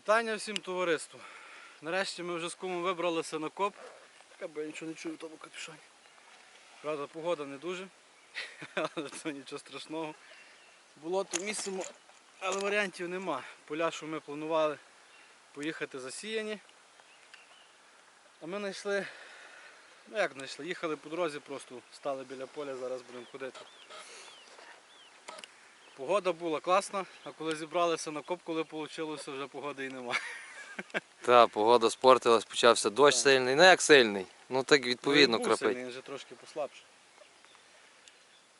Вітання всім товариству. Нарешті ми вже з кумом вибралися на коп. Аби я нічого не чую в тому капюшоні. Правда, погода не дуже, але це нічого страшного. Болото місимо, але варіантів нема. Поля, що ми планували поїхати засіяні. А ми знайшли, ну як знайшли, їхали по дорозі, просто стали біля поля, зараз будемо ходити. Погода була класна, а коли зібралися на коп, коли вийшло, вже погоди і нема. Та, погода спортилась, почався дощ Так. сильний. Ну як сильний? Ну так відповідно Ну, був крапить. сильний, Він вже трошки послабше.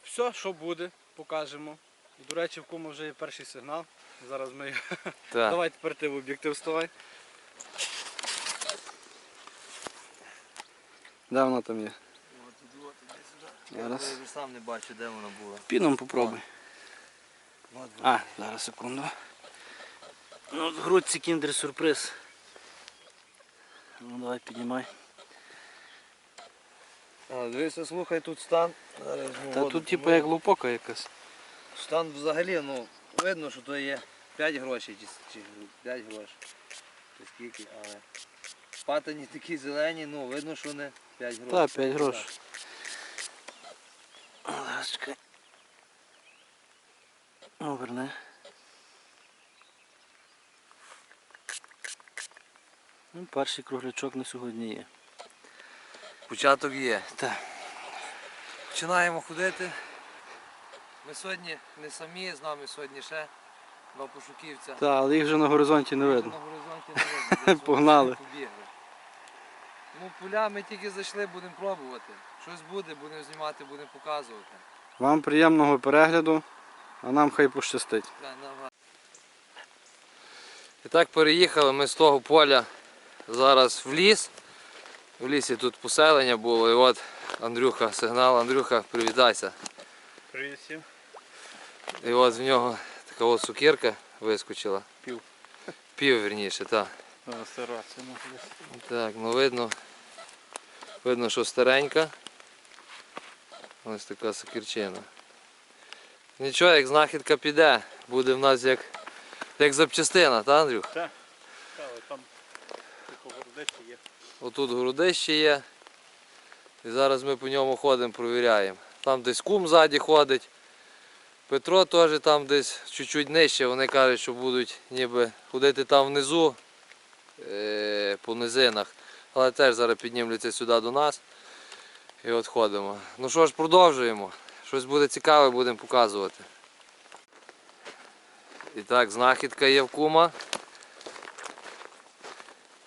Все, що буде, покажемо. До речі, в кому вже є перший сигнал. Зараз ми. його- Так. Давай тепер ти в об'єктив вставай. Де вона там є? Зараз. Я сам не бачу, де вона була. Піном попробуй. А, зараз секунду. Ну, в грудці кіндер сюрприз. Ну давай піднімай. А, дивися, слухай, тут стан. Зараз візьму Та воду, тут типу як лупока якась. Стан взагалі, ну, видно, що то є 5 грошей чи, чи 5 грошей. Чи скільки, але патині такі зелені, ну видно, що не 5 грошей. Так, 5 грошей. Зараз чекай. Оверни. Ну, перший круглячок на сьогодні є. Початок є. Так. Починаємо ходити. Ми сьогодні не самі, з нами сьогодні ще два пошуківця. Так, але їх вже на горизонті не На видно. горизонті не видно. Погнали. Ну, поля ми тільки зайшли, будемо пробувати. Щось буде, будемо знімати, будемо показувати. Вам приємного перегляду, а нам хай пощастить. І так переїхали ми з того поля зараз в ліс. В лісі тут поселення було і от Андрюха сигнал. Андрюха, привітайся. Привіт всім. І от в нього така от сукірка вискочила. Пів. Пів вірніше, так. Ну, Так, ну видно. Видно, що старенька. Ось така сокирчина. Нічого, як знахідка піде, буде в нас як, як запчастина, так, Андрюх? Але там типу городище є. Отут городище є. І зараз ми по ньому ходимо, провіряємо. Там десь кум ззаді ходить. Петро теж там десь чуть-чуть нижче. Вони кажуть, що будуть ніби ходити там внизу е, по низинах. Але теж зараз піднімляться сюди до нас. І от ходимо. Ну що ж, продовжуємо. Щось буде цікаве, будемо показувати. І так, знахідка є в кума.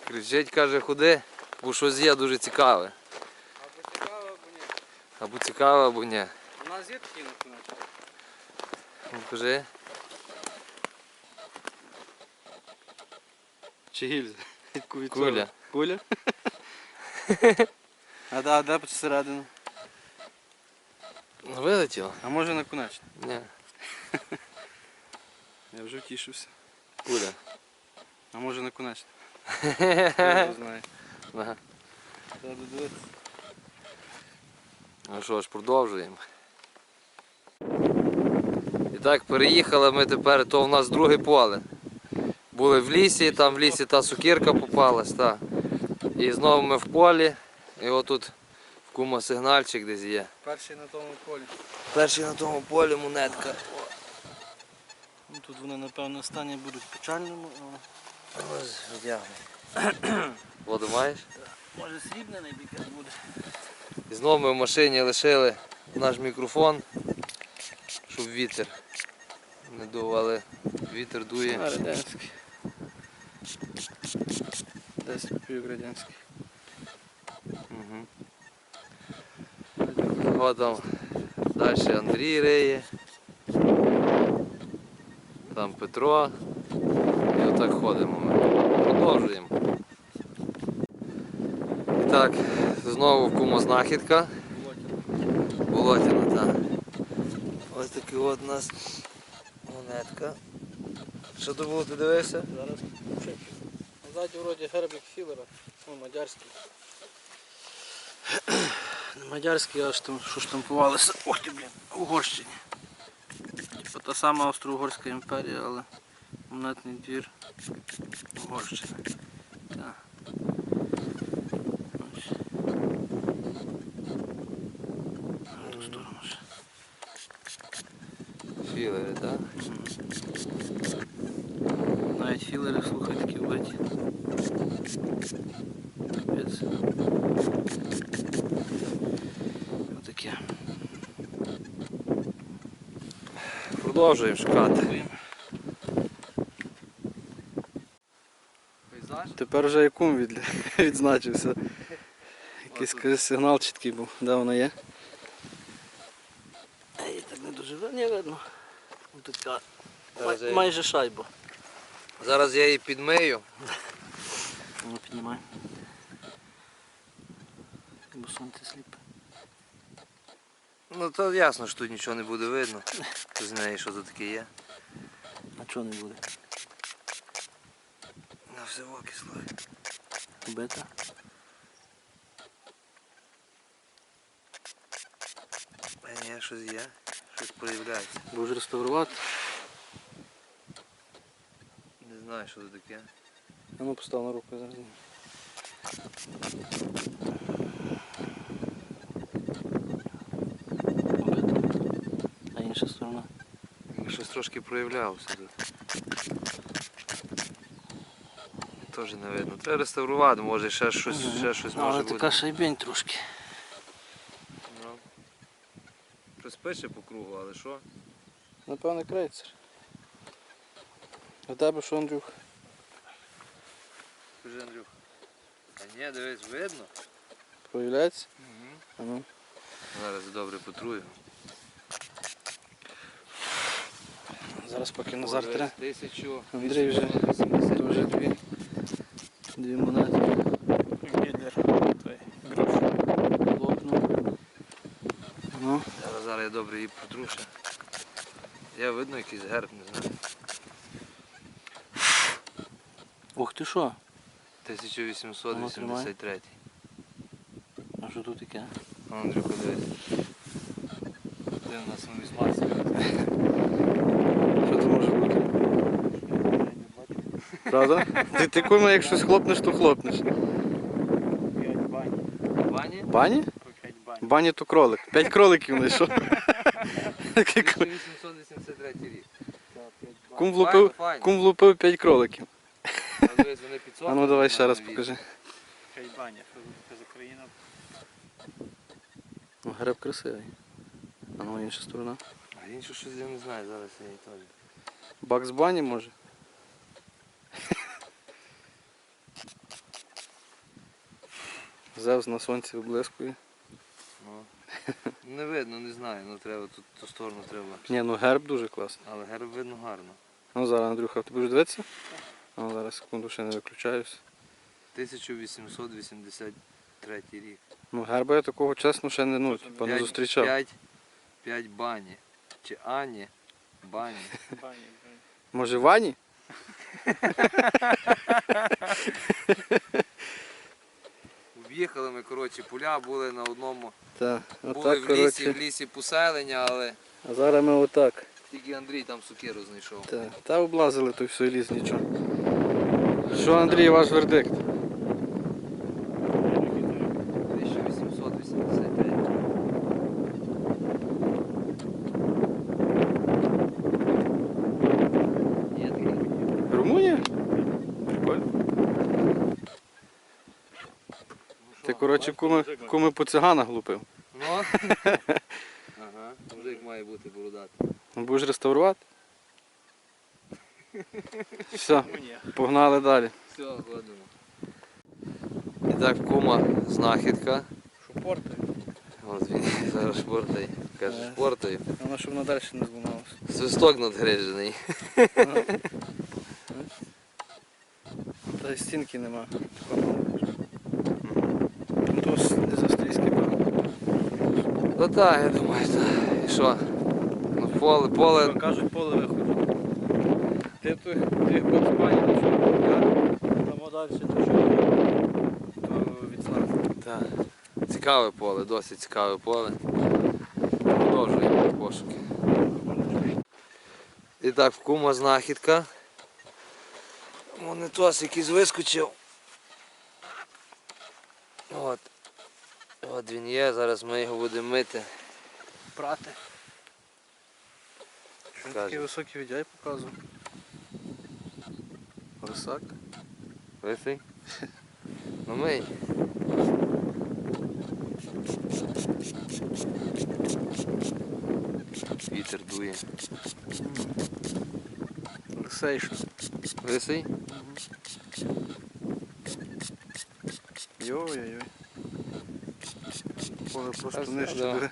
Кричить, каже, ходи, бо щось є дуже цікаве. Або цікаво, або ні. Або цікаве, або ні. У нас є такі. Ну, кажи. Чи гільза? Куля. Куля? а де, а де посередину? Вилетіло? А може наконечно? Ні. Я вже втішився. Куля. А може наконечно? Я не знаю. Ага. Треба додивитися. Ну що ж, продовжуємо. І так, переїхали ми тепер, то в нас друге поле. Були в лісі, там в лісі та сукірка попалась, та. І знову ми в полі. І отут кума сигнальчик десь є. Перший на тому полі. Перший на тому полі монетка. Ну, тут вони, напевно, в стані будуть печальними, але Ось, витягуй. Воду маєш? може срібний найбільше буде. І знову ми в машині лишили наш мікрофон, щоб вітер не дув, але вітер дує. Радянський. Десь пів радянський. Угу. Там далі Андрій риє. Там Петро. І отак ходимо ми. Продовжуємо. І так, знову кому. Болотяна, так. Ось такий от у нас монетка. Що то було, ти дивився? Зараз. Ззаді вроді гербік Філера, ну, мадярський. Не мадярський, а штам, що штампувалися. Ох ти, блін, Угорщині. Типа та сама Австро-Угорська імперія, але Монетний двір. Угорщина. Так. Філери, так? Навіть філери, слухай, такі вбиті. Капець. Отаке. Продовжуємо шукати. Тепер вже якум від... відзначився. Якийсь скажи, сигнал чіткий був. Де вона є? Ей, так не дуже не видно. Я- май- майже шайба. Зараз я її підмию. Ну, піднімай. Бо сонце сліпе. Ну то ясно, що тут нічого не буде видно. З неї що тут таке є. А чого не буде? На все оки слухай. Бита? А ні, щось є. Щось проявляється. Будеш реставрувати? Не знаю, що тут таке. А ну постав на руку зараз. Бита. А інша сторона? Щось трошки проявлялося тут. Теж не видно. Треба реставрувати, може ще щось, ще щось може Але така шайбень трошки. Ну. Щось пише по кругу, але що? Напевно, крейцер. А тебе що, Андрюх? Скажи, Андрюх. А ні, дивись, видно. Проявляється? Угу. А ну. Зараз добре потрую. Зараз поки Назар тре. Андрій вже. Вже дві. Дві монети. Груш. Лопнув. Ну, Зараз, зараз я добре її потру ще. Я видно якийсь герб, не знаю. ух ти що? 1883. А що тут таке? А, Андрюха, дивись. Ти у нас нумізматський. Що це може бути? Правда? Ти, ти кума, як хлопнеш, то хлопнеш. Бані. Бані? Бані? То кролик. П'ять кроликів знайшов. 1883 рік. Кум влупив, кум влупив п'ять кроликів. А. А ну давай ще раз покажи. Що за країна? Ну, греб красивий. А ну інша сторона. А іншу щось я не знаю, зараз я її теж. Бакс бані може. Зевс на сонці виблискує. Не видно, не знаю, ну треба тут ту сторону треба. Ні, ну герб дуже класний. Але герб видно гарно. Ну зараз, Андрюха, ти будеш дивитися? Ну, зараз секунду ще не виключаюсь. 1883 рік. Ну герба я такого чесно ще не, ну, типа, не зустрічав. 5, 5 бані. Чи Ані. Бані. Бані. Може Вані? В'їхали ми, коротше, поля були на одному. Так, Були отак, в лісі, в лісі поселення, але А зараз ми отак. тільки Андрій там сукиру знайшов. Та, та облазили той все ліс, нічого. Що, Андрій, ваш вердикт? 1883. Є таке. Румунія? Прикольно. Ти, коротше, куми, куми по циганах лупив. Ну. ага, мужик має бути бородатий. Ну, Будеш реставрувати? Все, Ну погнали далі. Все, ходимо. І так, кума, знахідка. Шупорти. От він зараз шпортає. Каже, Ага. шпортаю. Воно щоб надалі не зламалося. Свисток надгрижений. Та й стінки нема. Ну то ж не з австрійський певно. Ну так, я думаю, так. І що? Ну, поле, поле. Кажуть, поле виходить. Ти тих бокспані Там далі то що відзнак. Так. Цікаве поле, досить цікаве поле. Продовжуємо пошуки. І так, в кума знахідка. Монетос якийсь вискочив. От. От він є, зараз ми його будемо мити. Прати. Він такий високий віддяй показував? Рисак. Лисий? Ну мий. Вітер дує. Лисейший. Лисий? Йой-йой-йой. Поле просто нижче бере.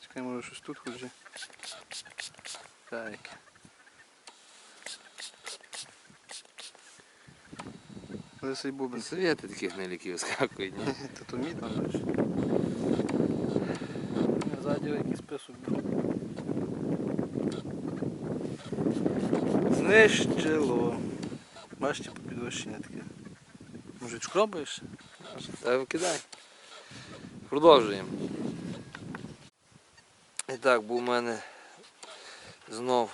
Чекай, може щось тут хоч же. Так. Лисий бубен. Совєти таких неліків скакують, ні? Та то мідно дальше. Ззаді якийсь писок був. Знищило. Бачите, по підвищення таке. Може чкробаєш? Та викидай. Продовжуємо. І так, був у мене знов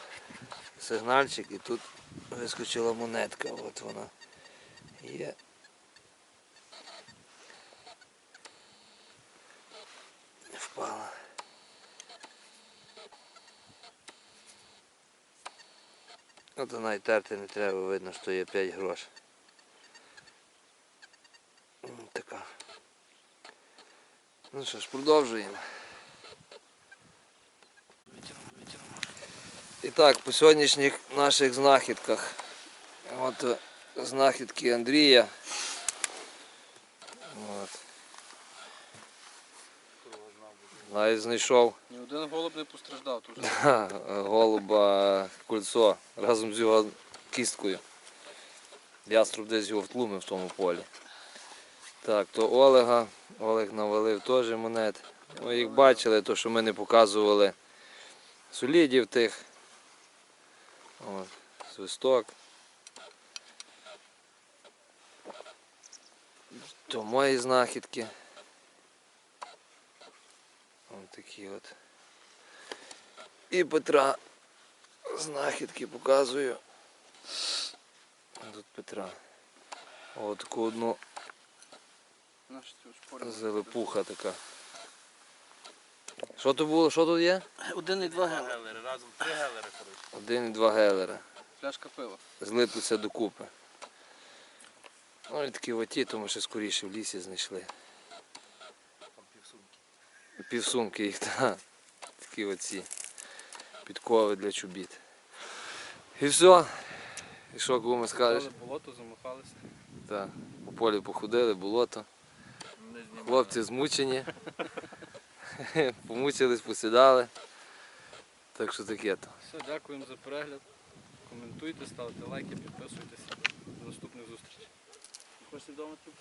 сигнальчик і тут вискочила монетка. От вона є. Впала. От вона і терти не треба, видно, що є 5 грош. М, Така. Ну що ж, продовжуємо. І так, по сьогоднішніх наших знахідках. От е, знахідки Андрія. От. Навіть знайшов Ні один голуб не постраждав тут. Голуба кольцо разом з його кісткою. Яструб десь його втлумив в тому полі. Так, то Олега. Олег навалив теж монет. Ви їх бачили, то що ми не показували солідів тих. От, свисток. То мої знахідки. Ось такі от. І Петра знахідки показую. Тут Петра. О, таку одну Наш залипуха така. Що тут було? Що тут є? Один і два. Гелери, разом три гелери, коротше. Один і два гелера. Пляшка пива. Злиплися докупи. Ну і такі оті, то ми ще скоріше в лісі знайшли. Там півсумки. Півсумки їх, та. Такі оці підкови для чобіт. І все. І що кому скажеш? Болото, замахалися. Так, по полі походили, болото. Хлопці змучені. Помучились, посідали. Так що таке то. Все, дякуємо за перегляд. Коментуйте, ставте лайки, підписуйтесь. До наступних зустрічей. Хочете вдома тут